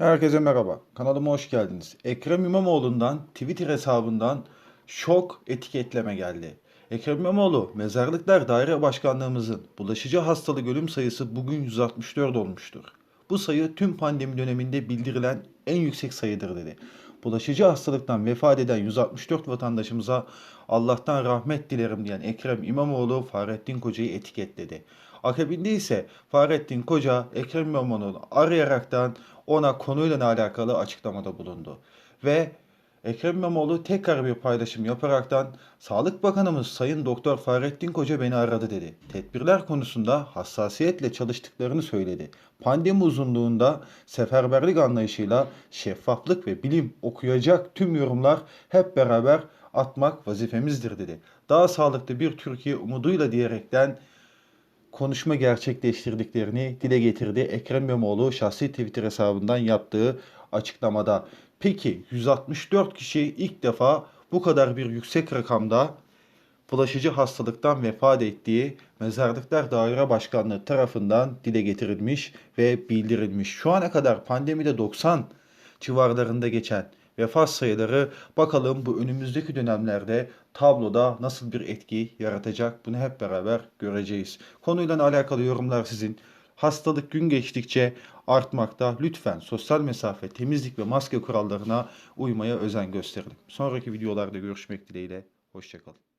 Herkese merhaba. Kanalıma hoş geldiniz. Ekrem İmamoğlu'ndan Twitter hesabından şok etiketleme geldi. Ekrem İmamoğlu, Mezarlıklar Daire Başkanlığımızın bulaşıcı hastalık ölüm sayısı bugün 164 olmuştur. Bu sayı tüm pandemi döneminde bildirilen en yüksek sayıdır dedi. Bulaşıcı hastalıktan vefat eden 164 vatandaşımıza Allah'tan rahmet dilerim diyen Ekrem İmamoğlu Fahrettin Koca'yı etiketledi. Akabinde ise Fahrettin Koca Ekrem İmamoğlu'nu arayaraktan ona konuyla alakalı açıklamada bulundu. Ve Ekrem İmamoğlu tekrar bir paylaşım yaparaktan Sağlık Bakanımız Sayın Doktor Fahrettin Koca beni aradı dedi. Tedbirler konusunda hassasiyetle çalıştıklarını söyledi. Pandemi uzunluğunda seferberlik anlayışıyla şeffaflık ve bilim okuyacak tüm yorumlar hep beraber atmak vazifemizdir dedi. Daha sağlıklı bir Türkiye umuduyla diyerekten konuşma gerçekleştirdiklerini dile getirdi. Ekrem İmamoğlu şahsi Twitter hesabından yaptığı açıklamada. Peki 164 kişi ilk defa bu kadar bir yüksek rakamda bulaşıcı hastalıktan vefat ettiği Mezarlıklar Daire Başkanlığı tarafından dile getirilmiş ve bildirilmiş. Şu ana kadar pandemide 90 civarlarında geçen vefat sayıları bakalım bu önümüzdeki dönemlerde tabloda nasıl bir etki yaratacak bunu hep beraber göreceğiz. Konuyla alakalı yorumlar sizin. Hastalık gün geçtikçe artmakta. Lütfen sosyal mesafe, temizlik ve maske kurallarına uymaya özen gösterelim. Sonraki videolarda görüşmek dileğiyle. Hoşçakalın.